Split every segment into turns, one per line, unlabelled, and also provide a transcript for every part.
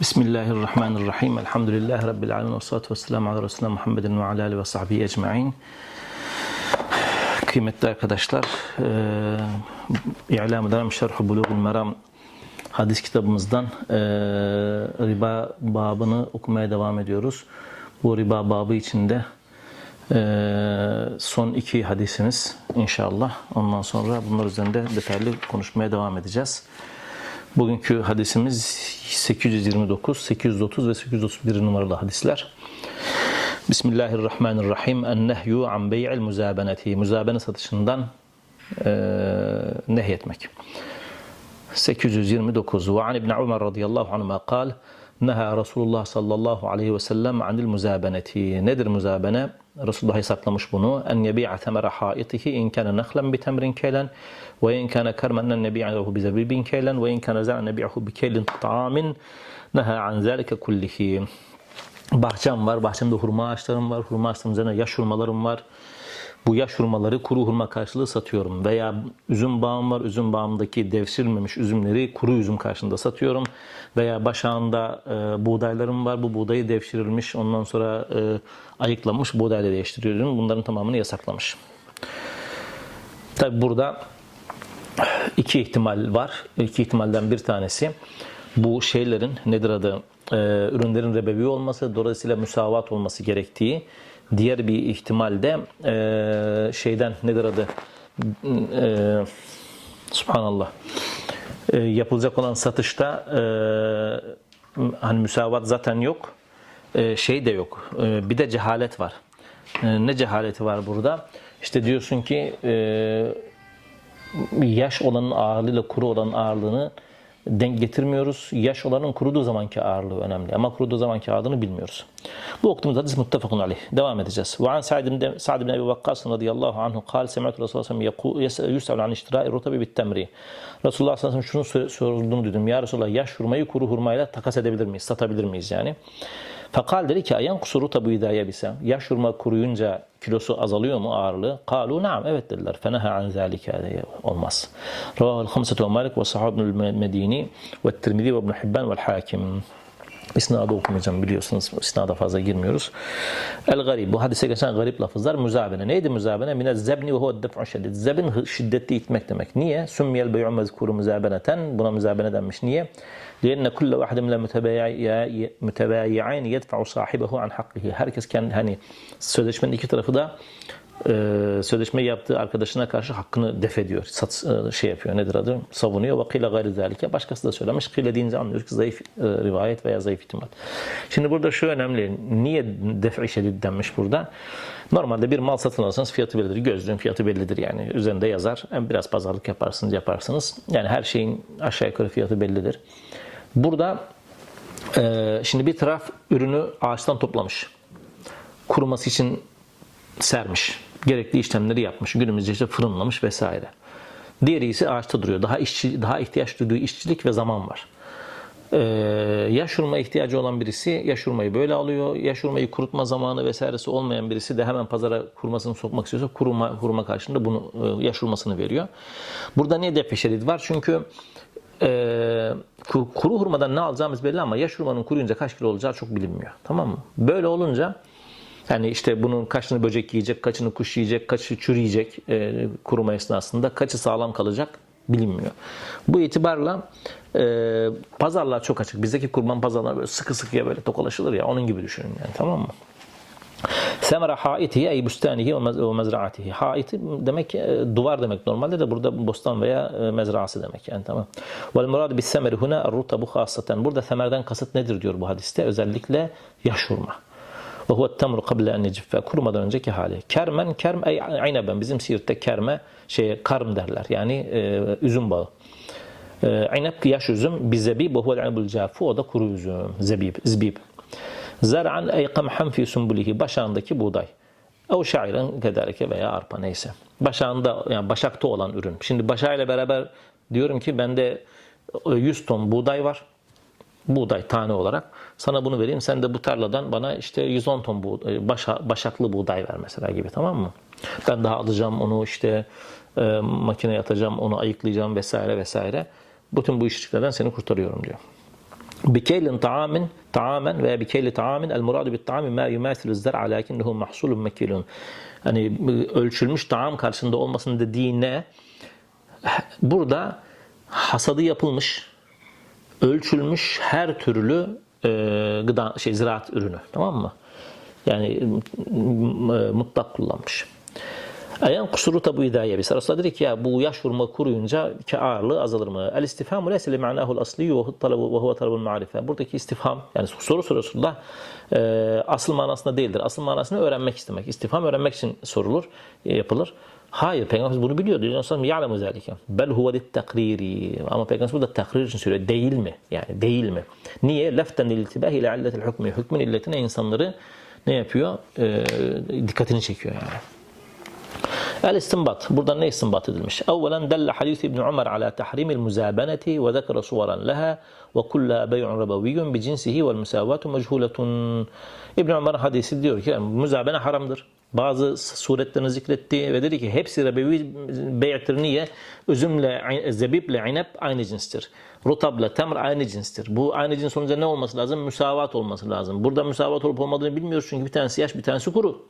Bismillahirrahmanirrahim. Elhamdülillahi Rabbil alemin. Ve salatu vesselamu ala Resulüne Muhammedin ve ala alihi ve sahbihi ecma'in. Kıymetli arkadaşlar, e, İ'lam-ı Daram Şerh-i Bulugul Meram hadis kitabımızdan e, riba babını okumaya devam ediyoruz. Bu riba babı içinde e, son iki hadisimiz inşallah. Ondan sonra bunlar üzerinde detaylı konuşmaya devam edeceğiz. Bugünkü hadisimiz 829, 830 ve 831 numaralı hadisler. Bismillahirrahmanirrahim. En-nehyu an bey'il muzabeneti. Muzabene satışından e, nehyetmek. 829. Ve an İbn Umar radıyallahu anhuma kal. Neha Resulullah sallallahu aleyhi ve sellem anil muzabeneti. Nedir muzabene? Resulullah yasaklamış bunu. En yebi'a temera haitihi in kana nakhlan bi temrin kaylan ve in kana karman en yebi'ahu bi zabibin kaylan ve in kana za'an yebi'ahu bi kaylin ta'amin. Neha an zalika kullihi. Bahçem var. Bahçemde hurma ağaçlarım var. Hurma ağaçlarım üzerine yaş hurmalarım var. Bu yaş hurmaları kuru hurma karşılığı satıyorum. Veya üzüm bağım var. Üzüm bağımdaki devşirilmemiş üzümleri kuru üzüm karşılığında satıyorum. Veya başağında e, buğdaylarım var. Bu buğdayı devşirilmiş ondan sonra e, ayıklanmış buğdayla değiştiriyorum. Bunların tamamını yasaklamış. Tabi burada iki ihtimal var. İki ihtimalden bir tanesi bu şeylerin nedir adı e, ürünlerin rebevi olması dolayısıyla müsavat olması gerektiği. Diğer bir ihtimal de e, şeyden nedir adı? E, subhanallah. E, yapılacak olan satışta e, hani müsavat zaten yok. E, şey de yok. E, bir de cehalet var. E, ne cehaleti var burada? İşte diyorsun ki e, yaş olanın ağırlığıyla kuru olanın ağırlığını denk getirmiyoruz. Yaş olanın kuruduğu zamanki ağırlığı önemli. Ama kuruduğu zamanki ağırlığını bilmiyoruz. Bu okuduğumuz hadis muttefakun aleyh. Devam edeceğiz. Ve an Sa'd bin Sa'd bin Ebi Vakkas radıyallahu anhu kal semi'tu Resulullah sallallahu aleyhi ve sellem yus'al an iştira'i rutabi bit temri. Resulullah sallallahu aleyhi ve sellem şunu sorduğunu duydum. Ya Resulullah yaş hurmayı kuru hurmayla takas edebilir miyiz? Satabilir miyiz yani? Fakal dedi ki ayan kusuru tabu idaya bisem. Yaş hurma kuruyunca kilosu azalıyor mu ağırlığı? Kalu naam evet dediler. Feneha an zalika olmaz. Ravahul hamsatu ve malik ve sahab medini ve tirmidhi ve ibn hibban ve hakim. İsnadı okumayacağım biliyorsunuz. İsnada fazla girmiyoruz. El garib. Bu hadise geçen garip lafızlar müzabene. Neydi müzabene? Mine zebni ve huve def'u şeddid. Zebin şiddetli itmek demek. Niye? Sümmiyel bey'u mezkuru müzabeneten. Buna müzabene denmiş. Niye? لأن كل واحد من المتبايعين يدفع صاحبه عن حقه. Herkes kendi hani sözleşmenin iki tarafı da e, sözleşme yaptığı arkadaşına karşı hakkını def ediyor. Sat, e, şey yapıyor. Nedir adı? Savunuyor. Ve kıyla gayri zalike. Başkası da söylemiş. Kıyla deyince anlıyoruz ki zayıf e, rivayet veya zayıf ihtimal. Şimdi burada şu önemli. Niye def-i şedid denmiş burada? Normalde bir mal satın alırsanız fiyatı bellidir. Gözlüğün fiyatı bellidir yani. Üzerinde yazar. Yani biraz pazarlık yaparsınız yaparsınız. Yani her şeyin aşağı yukarı fiyatı bellidir. Burada e, şimdi bir taraf ürünü ağaçtan toplamış. Kuruması için sermiş. Gerekli işlemleri yapmış. Günümüzde işte fırınlamış vesaire. Diğeri ise ağaçta duruyor. Daha işçi, daha ihtiyaç duyduğu işçilik ve zaman var. Ee, yaş hurma ihtiyacı olan birisi yaş hurmayı böyle alıyor. Yaş hurmayı kurutma zamanı vesairesi olmayan birisi de hemen pazara kurmasını sokmak istiyorsa kuruma, hurma karşılığında bunu e, yaş hurmasını veriyor. Burada niye defeşerit var? Çünkü e, kuru hurmadan ne alacağımız belli ama yaş hurmanın kuruyunca kaç kilo olacağı çok bilinmiyor. Tamam mı? Böyle olunca yani işte bunun kaçını böcek yiyecek, kaçını kuş yiyecek, kaçı çürüyecek e, kuruma esnasında, kaçı sağlam kalacak bilinmiyor. Bu itibarla e, pazarlar çok açık. Bizdeki kurban pazarlar böyle sıkı sıkıya böyle tokalaşılır ya onun gibi düşünün yani tamam mı? Semera haitihi ey bustanihi ve mezraatihi. Haiti demek duvar demek normalde de burada bostan veya mezraası demek yani tamam. Vel murad bis semeri huna rutabu hasaten. Burada semerden kasıt nedir diyor bu hadiste? Özellikle yaş hurma. Ve huve temru kable en yeciffe. Kurumadan önceki hali. Kermen, kerm ey ayneben. Bizim Siirt'te kerme şey karm derler. Yani e, üzüm bağı. E, inep yaş üzüm. Bizebib ve huvel inebul. O da kuru üzüm. Zebib, zbib. Zer'an ey kamhan fi sumbulihi. Başağındaki buğday. O şairin kedereke veya arpa neyse. Başağında yani başakta olan ürün. Şimdi başağıyla beraber diyorum ki bende 100 ton buğday var buğday tane olarak sana bunu vereyim. Sen de bu tarladan bana işte 110 ton buğday, e, başa, başaklı buğday ver mesela gibi tamam mı? Ben daha alacağım onu işte e, makineye atacağım, onu ayıklayacağım vesaire vesaire. Bütün bu işçiliklerden seni kurtarıyorum diyor. Bikeylin taamin taamen veya bikeyli taamin el muradu bit taamin ma yumathilu zer'a lakinnehu mahsulun mekilun. Hani e, ölçülmüş taam karşısında olmasının dediği ne? Burada hasadı yapılmış, ölçülmüş her türlü e, gıda şey ziraat ürünü tamam mı? Yani m- mutlak kullanmış. Ayan kusuru tabu idaya biz. Resulullah dedi ki ya bu yaş vurma kuruyunca ki ağırlığı azalır mı? El istifhamu leyse li ma'nahu asli ve huve talabu ve huve talabul ma'rife. Buradaki istifham yani soru soru Resulullah e, asıl manasında değildir. Asıl manasını öğrenmek istemek. İstifham öğrenmek için sorulur, e, yapılır. Hayır Peygamberimiz bunu biliyor. Diyor Resulullah ya'lemu zalike. Bel huve lit takriri. Ama Peygamberimiz burada takrir için söylüyor. Değil mi? Yani değil mi? Niye? Leften iltibah ile illetil hükmü. Hükmün illetine insanları ne yapıyor? E, dikkatini çekiyor yani. El istinbat. Buradan ne istinbat edilmiş? Evvelen delle hadis İbn Umar ala tahrimil muzabeneti ve zekere suvaran leha ve kulla bey'un rabaviyyun bi cinsihi vel musavatu mechuletun. İbn Umar hadisi diyor ki muzabene haramdır. Bazı suretlerini zikretti ve dedi ki hepsi rebevi bey'tir niye? Üzümle, zebiple, inep aynı cinstir. Rutabla, temr aynı cinstir. Bu aynı cins olunca ne olması lazım? Müsavat olması lazım. Burada müsavat olup olmadığını bilmiyoruz çünkü bir tanesi yaş bir tanesi kuru.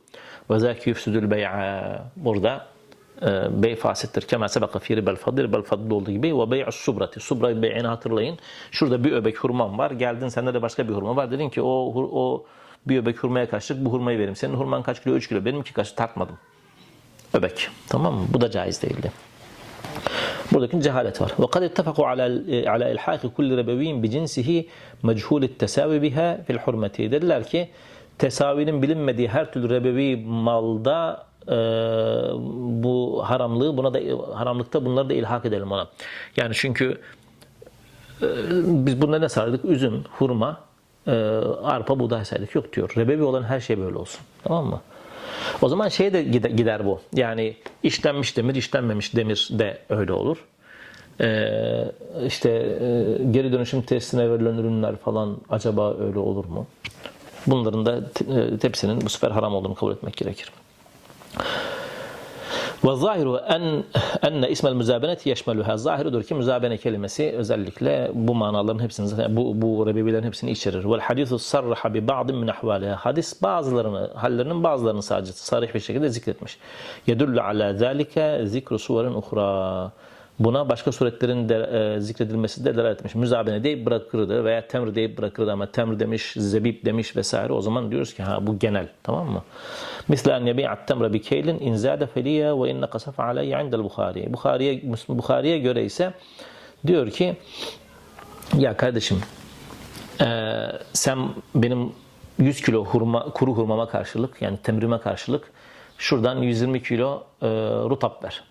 Ve zâki yüfsüdül bey'a. Burada e, bey fasittir. Kema sebeka fi ribel fadl, ribel fadl olduğu gibi ve bey'us subrati. Subra bey'ini hatırlayın. Şurada bir öbek hurman var. Geldin sende de başka bir hurma var. Dedin ki o o bir öbek hurmaya karşılık bu hurmayı verim. Senin hurman kaç kilo? 3 kilo. Benimki kaç? Tartmadım. Öbek. Tamam mı? Bu da caiz değildi. buradaki cehalet var. İttafaku ala ala ilhaqi kulli rebeviyyin bi cinsihi mechul tesavi biha fil hurmeti. Dediler ki tesavinin bilinmediği her türlü rebevi malda e, bu haramlığı buna da haramlıkta bunları da ilhak edelim ona. Yani çünkü e, biz bunları ne sardık? Üzüm, hurma, e, arpa, buğday saydık. Yok diyor. Rebevi olan her şey böyle olsun. Tamam mı? O zaman şey de gider, bu. Yani işlenmiş demir, işlenmemiş demir de öyle olur. Ee, işte e, geri dönüşüm testine verilen ürünler falan acaba öyle olur mu? Bunların da e, hepsinin bu sefer haram olduğunu kabul etmek gerekir. Ve zahiru en enne ismel müzabeneti yeşmeluha. Zahirudur ki müzabene kelimesi özellikle bu manaların hepsini zaten bu bu rebebilerin hepsini içerir. Vel hadisu sarraha bi ba'd min ahvaliha. Hadis bazılarını hallerinin bazılarını sadece sarih bir şekilde zikretmiş. Yedullu ala zalika zikru suverin uhra. Buna başka suretlerin de, e, zikredilmesi de delalet etmiş. Müzabene deyip bırakırdı veya temr deyip bırakırdı ama temr demiş, zebib demiş vesaire. O zaman diyoruz ki ha bu genel. Tamam mı? Misle en yebi'at temre bi keylin in zâde feliye ve inne kasafe aleyye indel Bukhari. Bukhari'ye, Bukhari'ye göre ise diyor ki ya kardeşim e, sen benim 100 kilo hurma, kuru hurmama karşılık yani temrime karşılık şuradan 120 kilo e, rutap ver.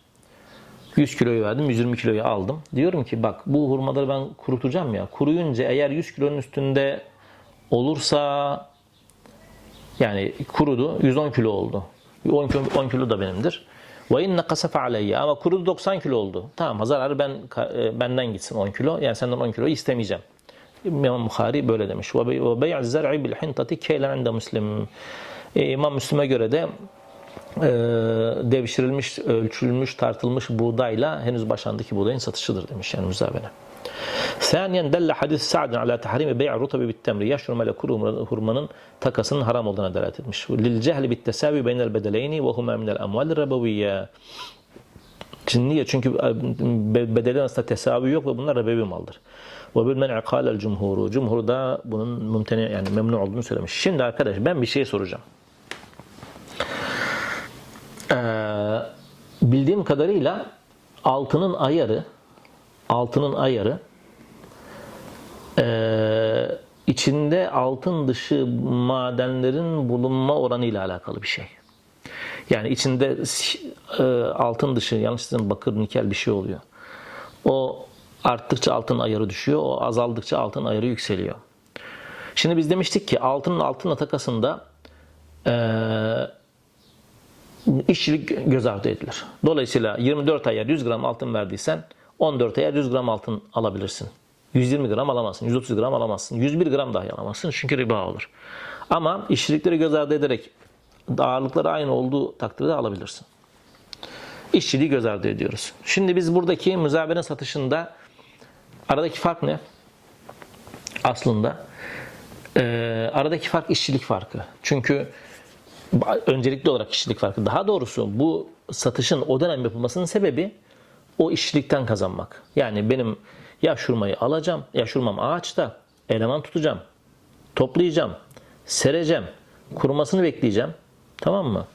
100 kiloyu verdim, 120 kiloyu aldım. Diyorum ki bak bu hurmaları ben kurutacağım ya. Kuruyunca eğer 100 kilonun üstünde olursa yani kurudu 110 kilo oldu. 10 kilo, 10 kilo da benimdir. Ve inne kasafe aleyye ama kurudu 90 kilo oldu. Tamam zararı ben e, benden gitsin 10 kilo. Yani senden 10 kiloyu istemeyeceğim. İmam Bukhari böyle demiş. Ve bey'u zer'i bil hintati keylen inde muslim. E, İmam Müslim'e göre de ee, devşirilmiş, ölçülmüş, tartılmış buğdayla henüz başandaki buğdayın satışıdır demiş yani müzavene. Saniyen delle hadis Sa'd'ın ala tahrimi bey'i rutabi bit temri yaşru melekul hurmanın takasının haram olduğuna delalet etmiş. Lil cehli bit tesavi beynel bedeleyni ve huma minel amval rabaviyye. Niye? Çünkü e, bedeli arasında tesavi yok ve bunlar rebevi maldır. Ve bil men'i kâlel cumhuru. Cumhur da bunun mümteni yani memnun olduğunu söylemiş. Şimdi arkadaş ben bir şey soracağım. Ee, bildiğim kadarıyla altının ayarı altının ayarı ee, içinde altın dışı madenlerin bulunma oranı ile alakalı bir şey. Yani içinde e, altın dışı yanlış söyleyeyim bakır nikel bir şey oluyor. O arttıkça altın ayarı düşüyor. O azaldıkça altın ayarı yükseliyor. Şimdi biz demiştik ki altının altınla takasında eee işçilik göz ardı edilir. Dolayısıyla 24 ayar 100 gram altın verdiysen 14 ayar 100 gram altın alabilirsin. 120 gram alamazsın, 130 gram alamazsın, 101 gram dahi alamazsın çünkü riba olur. Ama işçilikleri göz ardı ederek ağırlıkları aynı olduğu takdirde alabilirsin. İşçiliği göz ardı ediyoruz. Şimdi biz buradaki müzabene satışında aradaki fark ne? aslında e, aradaki fark işçilik farkı. Çünkü öncelikli olarak işçilik farkı. Daha doğrusu bu satışın o dönem yapılmasının sebebi o işçilikten kazanmak. Yani benim yaş hurmayı alacağım, yaş hurmam ağaçta, eleman tutacağım, toplayacağım, sereceğim, kurumasını bekleyeceğim. Tamam mı?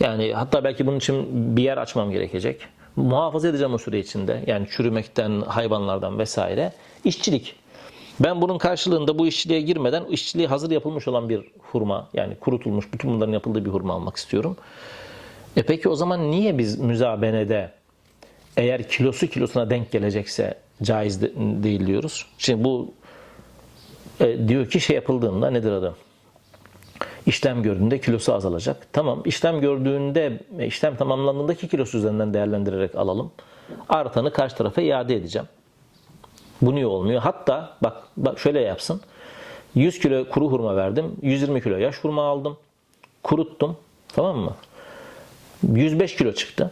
Yani hatta belki bunun için bir yer açmam gerekecek. Muhafaza edeceğim o süre içinde. Yani çürümekten, hayvanlardan vesaire. İşçilik. Ben bunun karşılığında bu işçiliğe girmeden işçiliği hazır yapılmış olan bir hurma yani kurutulmuş bütün bunların yapıldığı bir hurma almak istiyorum. E peki o zaman niye biz müzabenede eğer kilosu kilosuna denk gelecekse caiz de- değil diyoruz? Şimdi bu e, diyor ki şey yapıldığında nedir adı? İşlem gördüğünde kilosu azalacak. Tamam işlem gördüğünde e, işlem tamamlandığındaki kilosu üzerinden değerlendirerek alalım. Artanı karşı tarafa iade edeceğim. Bu niye olmuyor? Hatta bak, bak şöyle yapsın. 100 kilo kuru hurma verdim. 120 kilo yaş hurma aldım. Kuruttum. Tamam mı? 105 kilo çıktı.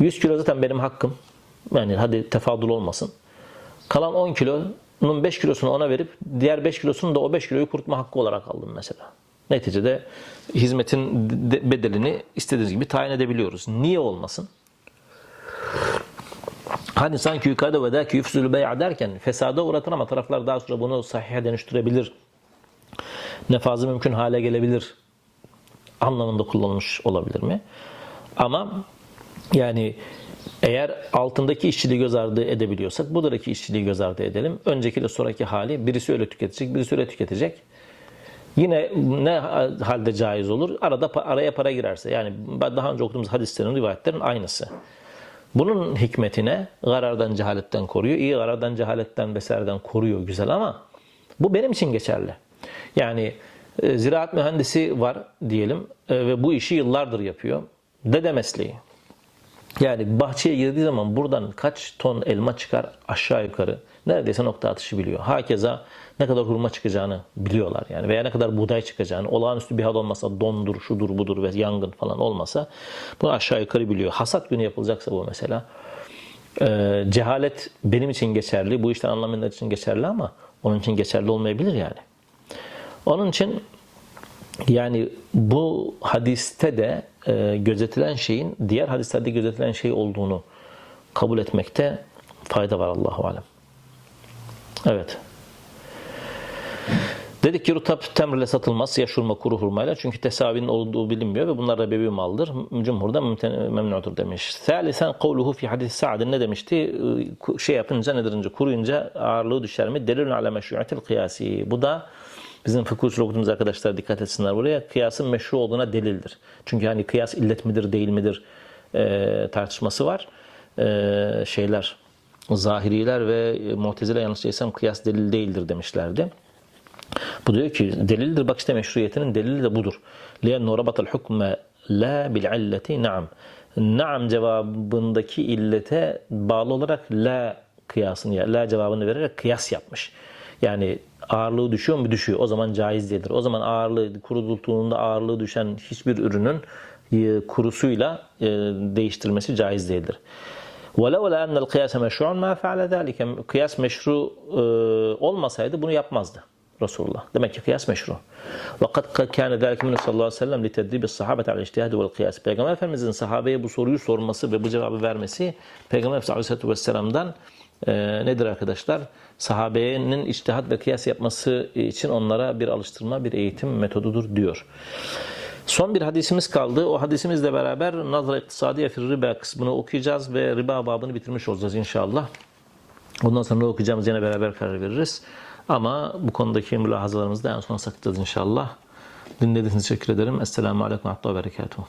100 kilo zaten benim hakkım. Yani hadi tefadül olmasın. Kalan 10 kilonun 5 kilosunu ona verip diğer 5 kilosunu da o 5 kiloyu kurutma hakkı olarak aldım mesela. Neticede hizmetin de- bedelini istediğiniz gibi tayin edebiliyoruz. Niye olmasın? Hani sanki yukarıda ve dâki yüfzülü bey'a derken fesada uğratır ama taraflar daha sonra bunu sahihe dönüştürebilir. Nefazı mümkün hale gelebilir anlamında kullanılmış olabilir mi? Ama yani eğer altındaki işçiliği göz ardı edebiliyorsak buradaki işçiliği göz ardı edelim. Öncekiyle sonraki hali birisi öyle tüketecek, birisi öyle tüketecek. Yine ne halde caiz olur? Arada araya para girerse. Yani daha önce okuduğumuz hadislerin, rivayetlerin aynısı. Bunun hikmetine garardan, cehaletten koruyor. İyi garardan, cehaletten vesaireden koruyor. Güzel ama bu benim için geçerli. Yani e, ziraat mühendisi var diyelim e, ve bu işi yıllardır yapıyor. Dede mesleği. Yani bahçeye girdiği zaman buradan kaç ton elma çıkar aşağı yukarı neredeyse nokta atışı biliyor. Hakeza ne kadar hurma çıkacağını biliyorlar yani veya ne kadar buğday çıkacağını olağanüstü bir hal olmasa dondur şudur budur ve yangın falan olmasa bunu aşağı yukarı biliyor. Hasat günü yapılacaksa bu mesela e, cehalet benim için geçerli bu işten anlamayanlar için geçerli ama onun için geçerli olmayabilir yani. Onun için yani bu hadiste de e, gözetilen şeyin diğer hadislerde gözetilen şey olduğunu kabul etmekte fayda var Allahu alem. Evet. Dedik ki rutap temrle satılmaz yaş hurma kuru hurmayla çünkü tesavinin olduğu bilinmiyor ve bunlar rebevi maldır. Cumhurda memnudur demiş. Salisen kavluhu fi hadis Sa'd ne demişti? Ee, Şey yapınca nedir önce kuruyunca ağırlığı düşer mi? Delilun ala meşru'iyetil kıyasi. Bu da bizim fıkıh usulü okuduğumuz arkadaşlar dikkat etsinler buraya. Kıyasın meşru olduğuna delildir. Çünkü hani kıyas illet midir değil midir e, tartışması var. E, şeyler Zahiriler ve Mu'tezile yanlış değilsem kıyas delil değildir demişlerdi. Bu diyor ki delildir bak işte meşruiyetinin delili de budur. لِيَنُّ رَبَطَ الْحُكْمَ لَا بِالْعِلَّةِ نَعَمْ Naam cevabındaki illete bağlı olarak la kıyasını, ya la cevabını vererek kıyas yapmış. Yani ağırlığı düşüyor mu? Düşüyor. O zaman caiz değildir. O zaman ağırlığı kurutulduğunda ağırlığı düşen hiçbir ürünün e, kurusuyla e, değiştirilmesi caiz değildir. وَلَوْلَا أَنَّ الْقِيَاسَ مَشْرُعًا مَا فَعَلَ ذَٰلِكَ Kıyas meşru e, olmasaydı bunu yapmazdı Resulullah. Demek ki kıyas meşru. وَقَدْ كَانَ ذَٰلِكَ مِنُ sallallahu aleyhi ve sellem لِتَدْرِبِ الصَّحَابَةِ عَلَى الْاِجْتِهَادِ وَالْقِيَاسِ Peygamber Efendimizin sahabeye bu soruyu sorması ve bu cevabı vermesi Peygamber Efendimiz aleyhisselatü vesselam'dan e, nedir arkadaşlar? Sahabenin içtihat ve kıyas yapması için onlara bir alıştırma, bir eğitim metodudur diyor. Son bir hadisimiz kaldı. O hadisimizle beraber Nazra İktisadiye fil Riba kısmını okuyacağız ve riba babını bitirmiş olacağız inşallah. Ondan sonra ne okuyacağımız yine beraber karar veririz. Ama bu konudaki mülahazalarımızı da en son saklayacağız inşallah. Dinlediğiniz için teşekkür ederim. Esselamu Aleyküm ve Berekatuhu.